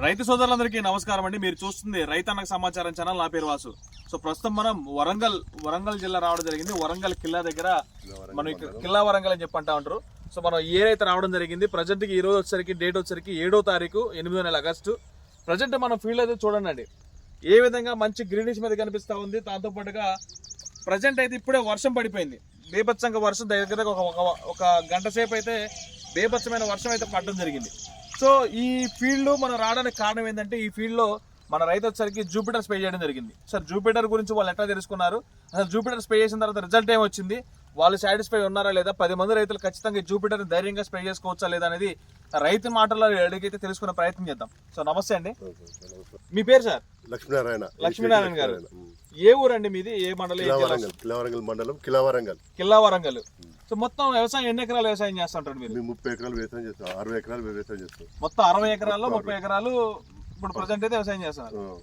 రైతు సోదరులందరికీ నమస్కారం అండి. మీరు చూస్తుంది రైతన్నకు సమాచారం ఛానల్. నా పేరు వాసు. సో ప్రస్తుతం మనం వరంగల్ వరంగల్ జిల్లా రావడం జరిగింది. వరంగల్ కిల్లా దగ్గర మనం కిల్లా వరంగల్ అని చెప్పి అంటా ఉంటారు. సో మనం ఏ అయితే రావడం జరిగింది? ప్రజెంట్కి ఈ రోజు వచ్చేసరికి డేట్ వచ్చేసరికి ఏడో తారీఖు ఎనిమిదో నెల ఆగస్టు. ప్రజెంట్ మనం ఫీల్డ్ అయితే చూడండి అండి. ఏ విధంగా మంచి గ్రీనిష్ మీద కనిపిస్తా ఉంది? దాంతో పాటుగా ప్రజెంట్ అయితే ఇప్పుడే వర్షం పడిపోయింది. బేభత్సంగా వర్షం దగ్గర ఒక ఒక- ఒక గంట సేపు అయితే బేభత్సమైన వర్షం అయితే పడడం జరిగింది. సో ఈ ఫీల్డ్ మనం రావడానికి కారణం ఏంటంటే ఈ ఫీల్డ్లో మన రైతు వచ్చేసరికి జూపిటర్ స్ప్రే చేయడం జరిగింది. సార్ జూపిటర్ గురించి వాళ్ళు ఎట్లా తెలుసుకున్నారు? అసలు జూపిటర్ స్ప్రే చేసిన తర్వాత రిజల్ట్ ఏమొచ్చింది వాళ్ళు సాటిస్ఫై ఉన్నారా లేదా? పది మంది రైతులు ఖచ్చితంగా జూపిటర్ ధైర్యంగా స్ప్రే చేసుకోవచ్చా లేదా అనేది రైతు మాటల్లో అడిగితే తెలుసుకునే ప్రయత్నం చేద్దాం. సో నమస్తే అండి. మీ పేరు సార్? లక్ష్మీనారాయణ. లక్ష్మీనారాయణ గారు. ఏ ఊరండి మీది? ఏ మండలం? కిలవరంగల్ కిలవరంగల్ మండలం కిలవరంగల్. కిల్లా వరంగల్ సో మొత్తం వ్యవసాయం ఎన్ని ఎకరాలు వ్యవసాయం చేస్తుంటారు మీరు? మేము ముప్పై ఎకరాలు వ్యవసాయం చేస్తాం. అరవై ఎకరాలు వ్యవసాయం చేస్తాం. మొత్తం అరవై ఎకరాల్లో ముప్పై ఎకరాలు ఇప్పుడు ప్రజెంట్ అయితే వ్యవసాయం చేస్తున్నారు. ఆ.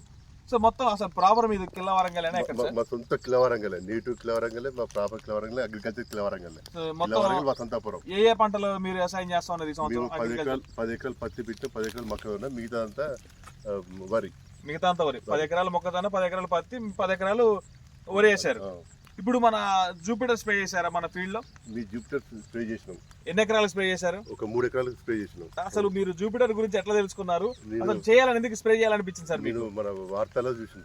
సో మొత్తం అసలు ప్రాపర్ మీది కిల్లా వరంగల్ ఎక్కడ మా- సార్? మా సొంత కిలవరంగలే నీటు కిలవరంగలే మా ప్రాపర్ కిలవరంగలే అగ్రికల్చర్ కిలవరంగలే సో మొత్తం కిలవరంగల్ వసంతాపురం. ఏ ఏ పంటలు మీరు వ్యవసాయం చేస్తా ఉన్నారు ఈ మేము సంవత్సరం పది. ఎకరాలు పది ఎకరాలు పత్తి పెట్టిన పది ఎకరాలు మొక్క ఉన్నా మిగతా అంతా ఆ, వరి. మిగతా అంతా వరి. పది ఎకరాలు మొక్కజొన్న పది ఎకరాలు పత్తి పది ఎకరాలు వరి వేశారు. ఆ. ఇప్పుడు మన జూపిటర్ స్ప్రే చేశారా మన ఫీల్డ్లో మీ జూపిటర్ స్ప్రే చేసినాం. ఎన్ని ఎకరాలు స్ప్రే చేశారు? ఒక మూడు ఎకరాలకు స్ప్రే చేసినాం. అసలు మీరు జూపిటర్ గురించి ఎట్లా తెలుసుకున్నారు? నేను అసలు చేయాలని ఎందుకు స్ప్రే చేయాలనిపించింది సార్ నేను మన వార్తల్లో చూసిన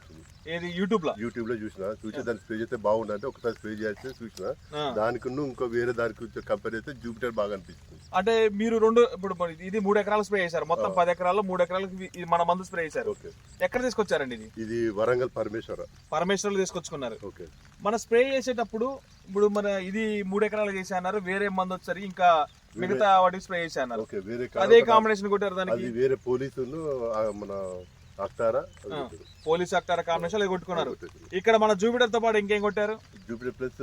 ఏది యూట్యూబ్లో యూట్యూబ్లో చూసిన చూసి దాన్ని స్ప్రే చేస్తే బాగుందంటే ఒకసారి స్ప్రే చేస్తే చూసిన. దానికి ఇంకో వేరే దానికి కంపేర్ చేస్తే జూపిటర్ బాగా అనిపిస్తుంది అంటే మీరు రెండు ఇప్పుడు ఇది మూడు ఎకరాలు స్ప్రే చేశారు. మొత్తం పది ఎకరాల్లో మూడు ఎకరాలకు మన మందు స్ప్రే చేశారు. ఓకే. ఎక్కడ తీసుకొచ్చారండి ఇది? ఇది వరంగల్ పరమేశ్వర. పరమేశ్వర్లు తీసుకొచ్చుకున్నారు. ఓకే. మన స్ప్రే చేసేటప్పుడు ఇప్పుడు మన ఇది మూడు ఎకరాలు చేసి అన్నారు వేరే మందు వచ్చారు ఇంకా మిగతా వాటికి స్ప్రే చేసి అన్నారు. అదే. కాంబినేషన్ కొట్టారు దానికి? వేరే పోలీసులు మన అక్టారా. పోలీస్ అక్టార్ కాంబినేషన్ కొట్టుకున్నారు. ఇక్కడ మన జూపిటర్తో పాటు ఇంకేం కొట్టారు? Jupiter plus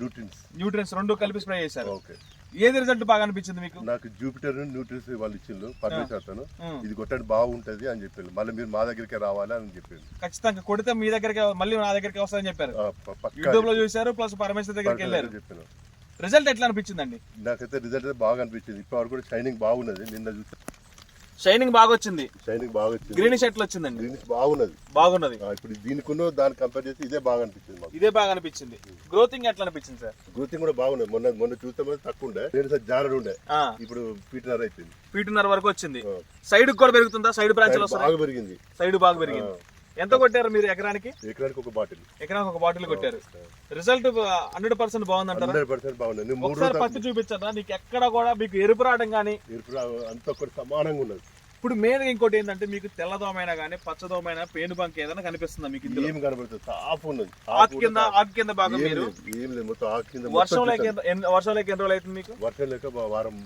nutrients. న్యూట్రియన్స్ రెండు కలిపి స్ప్రే చేశారు. ఓకే. ఏది రిజల్ట్ బాగా అనిపించింది మీకు? నాకు జూపిటర్ న్యూట్రిన్స్ వాళ్ళు ఇచ్చిండ్రు అతను. ఉం. ఇది కొట్టండి బాగుంటది అని చెప్పారు. మళ్ళీ మీరు మా దగ్గరికి రావాలి అని చెప్పారు. ఖచ్చితంగా కొడితే మీ దగ్గరికి మళ్ళీ నా దగ్గరికి వస్తారని చెప్పారు. యూట్యూబ్లో చూశారు ప్లస్ పరమేశ్వర్ దగ్గరికి వెళ్ళారు. చెప్పాను రిజల్ట్ ఎట్లా అనిపించిందండి? నాకైతే రిజల్ట్ బాగా అనిపించింది. ఇప్పటి వరకు కూడా షైనింగ్ బాగున్నది. నిన్న చూస్తే షైనింగ్ బాగా వచ్చింది షైనింగ్ బాగా వచ్చింది గ్రీనిష్ ఎట్లా వచ్చిందండి. గ్రీనిష్ బాగున్నది. బాగున్నది. ఇప్పుడు దీనికి దాన్ని కంపేర్ చేస్తే ఇదే బాగా అనిపించింది మాకు. ఇదే బాగా అనిపించింది గ్రోతింగ్ ఎట్లా అనిపించింది సార్? గ్రోతింగ్ కూడా బాగున్నది. మొన్న మొన్న చూస్తే తక్కువ ఉండే నేను సార్ జారడు ఉండే. ఇప్పుడు ఫీట్నర్ అయిపోయింది. ఫీటున్నర వరకు వచ్చింది. సైడ్ కూడా పెరుగుతుందా? సైడ్ వస్తాయి బాగా పెరిగింది. సైడ్ బాగా పెరిగింది. ఎంత కొట్టారు మీరు ఎకరానికి? ఎకరానికి ఒక బాటిల్. ఎకరానికి ఒక బాటిల్ కొట్టారు. రిజల్ట్ హండ్రెడ్ పర్సెంట్ బాగుందంటారా? హండ్రెడ్ పర్సెంట్ మూడు ఒకసారి పత్తి చూపించదా నీకు ఎక్కడ కూడా మీకు ఎరుపు రావడం కానీ ఎరుపు అంతా సమానంగా ఉన్నది. ఇప్పుడు మెయిన్ ఇంకోటి ఏంటంటే మీకు తెల్లదోమైనా కానీ పచ్చదోమైనా పేను బంక్ ఏదైనా కనిపిస్తుందా మీకు ఏం కనబడుతుంది? సాఫ్ ఉన్నది. ఆకు కింద ఆకు కింద భాగం ఏం మీరు? లేదు, ఏం లేదు. మొత్తం ఆకు కింద వర్షం లేక వర్షం లేక ఎన్ని రోజులు అవుతుంది మీకు? వర్షం లేక వారం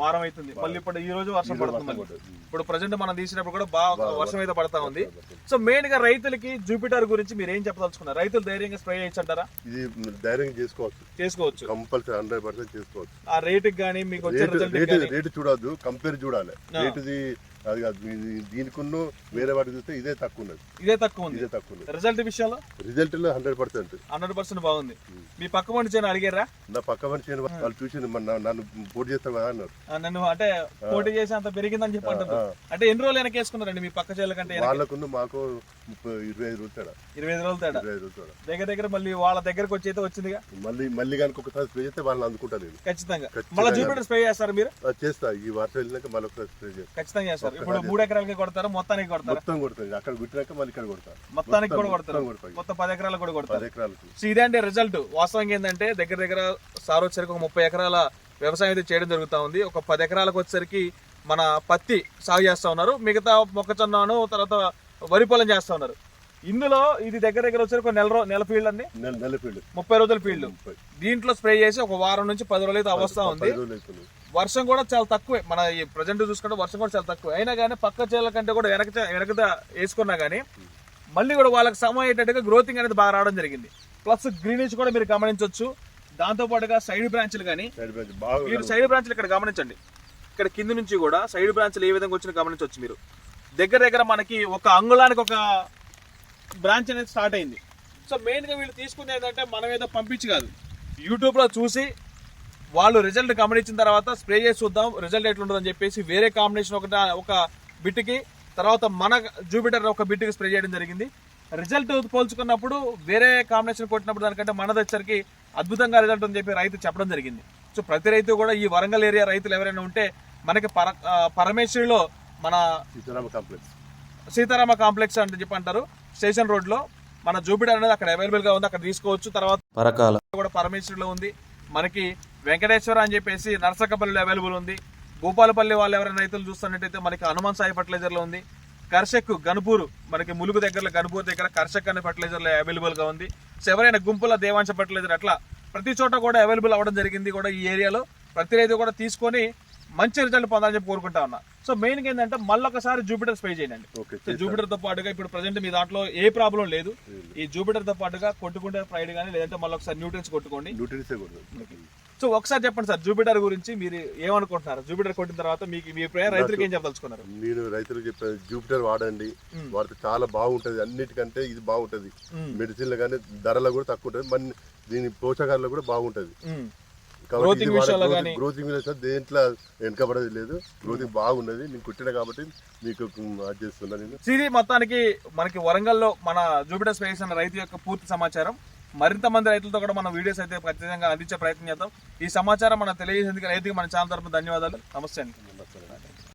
వారం అవుతుంది మళ్ళీ ఇప్పుడు ఈ రోజు వర్షం పడుతుంది. ఇప్పుడు ప్రజెంట్ మనం తీసినప్పుడు కూడా బాగా వర్షం అయితే పడతా ఉంది. సో మెయిన్గా రైతులకి జూపిటర్ గురించి మీరు ఏం చెప్పదలుచుకున్నారు? రైతులు ధైర్యంగా స్ప్రే అంటారా ఇది ధైర్యం చేసుకోవచ్చు. చేసుకోవచ్చు. కంపల్సరీ హండ్రెడ్ పర్సెంట్ చేసుకోవచ్చు. ఆ రేటుకి కానీ మీకు రేటు రేటు రేటు చూడొద్దు కంపేర్ చూడాలి. రేటుది అది కాదు. దీనికున్న వేరే వాటి చూస్తే ఇదే తక్కువ ఉన్నది ఇదే తక్కువ ఉంది ఇదే తక్కువ ఉన్నది రిజల్ట్ విషయంలో? రిజల్ట్లో హండ్రెడ్ పర్సెంట్. హండ్రెడ్ పర్సెంట్ బాగుంది. మీ పక్క చేయని అడిగారా? నా పక్క మనిషి వాళ్ళు చూసి నన్ను పోటీ చేస్తాం కదా అన్నారు. నన్ను అంటే పోటీ చేసి అంత పెరిగిందని చెప్పి. అంటే ఎన్ని రోజులు వెనక వేసుకున్నారండి మీ పక్క చేయాల కంటే వెనక? వాళ్ళకున్న మాకు ముప్పై ఇరవై ఐదు రోజులు తేడా. ఇరవై ఐదు రోజులు తేడా? ఇరవై ఐదు రోజులు తేడా. దగ్గర దగ్గర మళ్ళీ వాళ్ళ దగ్గరకు వచ్చి అయితే వచ్చిందిగా? మళ్ళీ మళ్ళీ కనుక ఒకసారి స్ప్రే చేస్తే వాళ్ళని అందుకుంటా నేను. ఖచ్చితంగా. మళ్ళీ జూపిటర్ స్ప్రే చేస్తారు మీరు? అది చేస్తా. ఈ వర్షం వెళ్ళినాక మళ్ళీ ఒకసారి స్ప్రే చేస్తా. ఖచ్చితంగా చేస్తారు. ఇప్పుడు మూడు ఎకరాలకి కొడతారు? మొత్తానికి కొడతారు? మొత్తం కొడతాను. అక్కడ గుట్టినాక మళ్ళీ ఇక్కడ కొడతా. మొత్తానికి కూడా మొత్తం కొడతారు. కొడతా. మొత్తం పది ఎకరాలకు కూడా కొడతారు. పది ఎకరాలకి. సో ఇదే అంటే రిజల్ట్ వాస్తవంగా ఏంటంటే దగ్గర దగ్గర సార్ వచ్చేసరికి ఒక ముప్పై ఎకరాల వ్యవసాయం అయితే చేయడం జరుగుతా ఉంది. ఒక పది ఎకరాలకు వచ్చేసరికి మన పత్తి సాగు చేస్తా ఉన్నారు. మిగతా మొక్కజొన్నను తర్వాత వరి పొలం చేస్తా ఉన్నారు. ఇందులో ఇది దగ్గర దగ్గర వచ్చేసరికి ఒక నెల నెల ఫీల్డ్ అండి నెల ఫీల్డ్ ముప్పై రోజుల ఫీల్డ్ దీంట్లో స్ప్రే చేసి ఒక వారం నుంచి పది రోజులు అయితే అవస్థ ఉంది. వర్షం కూడా చాలా తక్కువే. మన ఈ ప్రజెంట్ చూసుకుంటే వర్షం కూడా చాలా తక్కువ. అయినా కానీ పక్క చేల కంటే కూడా వెనక వెనక వేసుకున్నా కానీ మళ్ళీ కూడా వాళ్ళకి సమయం అయ్యేటట్టుగా గ్రోతింగ్ అనేది బాగా రావడం జరిగింది. ప్లస్ గ్రీనిష్ కూడా మీరు గమనించవచ్చు దాంతో పాటుగా సైడ్ బ్రాంచ్లు కానీ మీరు సైడ్ బ్రాంచ్లు ఇక్కడ గమనించండి. ఇక్కడ కింద నుంచి కూడా సైడ్ బ్రాంచ్లు ఏ విధంగా వచ్చినా గమనించవచ్చు మీరు. దగ్గర దగ్గర మనకి ఒక అంగుళానికి ఒక బ్రాంచ్ అనేది స్టార్ట్ అయింది. సో మెయిన్గా వీళ్ళు తీసుకుంది ఏంటంటే మనం ఏదో పంపించి కాదు యూట్యూబ్లో చూసి వాళ్ళు రిజల్ట్ గమనించిన తర్వాత స్ప్రే చేసి చూద్దాం రిజల్ట్ ఎట్లుంటుందని చెప్పేసి వేరే కాంబినేషన్ ఒక ఒక బిట్కి తర్వాత మన జూపిటర్ ఒక బిట్కి స్ప్రే చేయడం జరిగింది. రిజల్ట్ పోల్చుకున్నప్పుడు వేరే కాంబినేషన్ కొట్టినప్పుడు దానికంటే మనది వచ్చరికి అద్భుతంగా రిజల్ట్ అని చెప్పి రైతు చెప్పడం జరిగింది. సో ప్రతి రైతు కూడా ఈ వరంగల్ ఏరియా రైతులు ఎవరైనా ఉంటే మనకి పర పరమేశ్వరిలో మన సీతారామ కాంప్లెక్స్. సీతారామ కాంప్లెక్స్ అంటే చెప్పి అంటారు. స్టేషన్ రోడ్లో మన జూపిటర్ అనేది అక్కడ అవైలబుల్గా ఉంది అక్కడ తీసుకోవచ్చు. తర్వాత పరకాల. కూడా పరమేశ్వరిలో ఉంది. మనకి వెంకటేశ్వర అని చెప్పేసి నర్సకపల్లిలో అవైలబుల్ ఉంది. భూపాలపల్లి వాళ్ళు ఎవరైనా రైతులు చూస్తున్నట్టయితే మనకి హనుమాన్ సాయి ఫర్టిలైజర్లో ఉంది. కర్షక్ గనుపూరు మనకి ములుగు దగ్గరలో గనుపూర్ దగ్గర కర్షక్ అనే ఫర్టిలైజర్లో అవైలబుల్గా ఉంది. సో ఎవరైనా గుంపుల దేవాంశ ఫర్టిలైజర్ అట్లా ప్రతి చోట కూడా అవైలబుల్ అవ్వడం జరిగింది కూడా ఈ ఏరియాలో ప్రతి రైతు కూడా తీసుకొని మంచి రిజల్ట్ పొందాలని చెప్పి కోరుకుంటా ఉన్నా. సో మెయిన్ ఏంటంటే మళ్ళీ ఒకసారి జూపిటర్ స్ప్రే చేయండి జూపిటర్తో పాటుగా ఇప్పుడు ప్రజెంట్ మీ దాంట్లో ఏ ప్రాబ్లం లేదు. ఈ జూపిటర్తో పాటుగా కొట్టుకుంటే ఫ్రైడ్ కానీ లేదంటే మళ్ళీ ఒకసారి న్యూట్రియన్స్ కొట్టుకోండి సో ఒకసారి చెప్పండి సార్ జూపిటర్ గురించి మీరు ఏమనుకుంటున్నారు? జూపిటర్ కొట్టిన తర్వాత మీకు మీ ప్రేయర్ రైతులకు ఏం చెప్పదలుచుకున్నారు? నేను రైతులకు చెప్పాను జూపిటర్ వాడండి. వాడితే చాలా బాగుంటది. అన్నిటికంటే ఇది బాగుంటది. మ్మ్. మెడిసిన్లు కానీ ధరలో కూడా తక్కువ ఉంటుంది మన దీని పోషకాల్లో కూడా బాగుంటది. Growthing విషయంలో దేంట్లో వెనకబడేది లేదు. గ్రోతింగ్ బాగున్నది. నేను కుట్టిన కాబట్టి మీకు చేస్తున్నా నేను. సో ఇది మొత్తానికి మనకి వరంగల్లో మన జూపిటర్ స్పేస్ అన్న రైతు యొక్క పూర్తి సమాచారం. మరింత మంది రైతులతో కూడా మన వీడియోస్ అయితే ఖచ్చితంగా అందించే ప్రయత్నం చేద్దాం. ఈ సమాచారం మనం తెలియజేసేందుకు రైతుకి మన ఛానల్ తరపున ధన్యవాదాలు. నమస్తే అండి.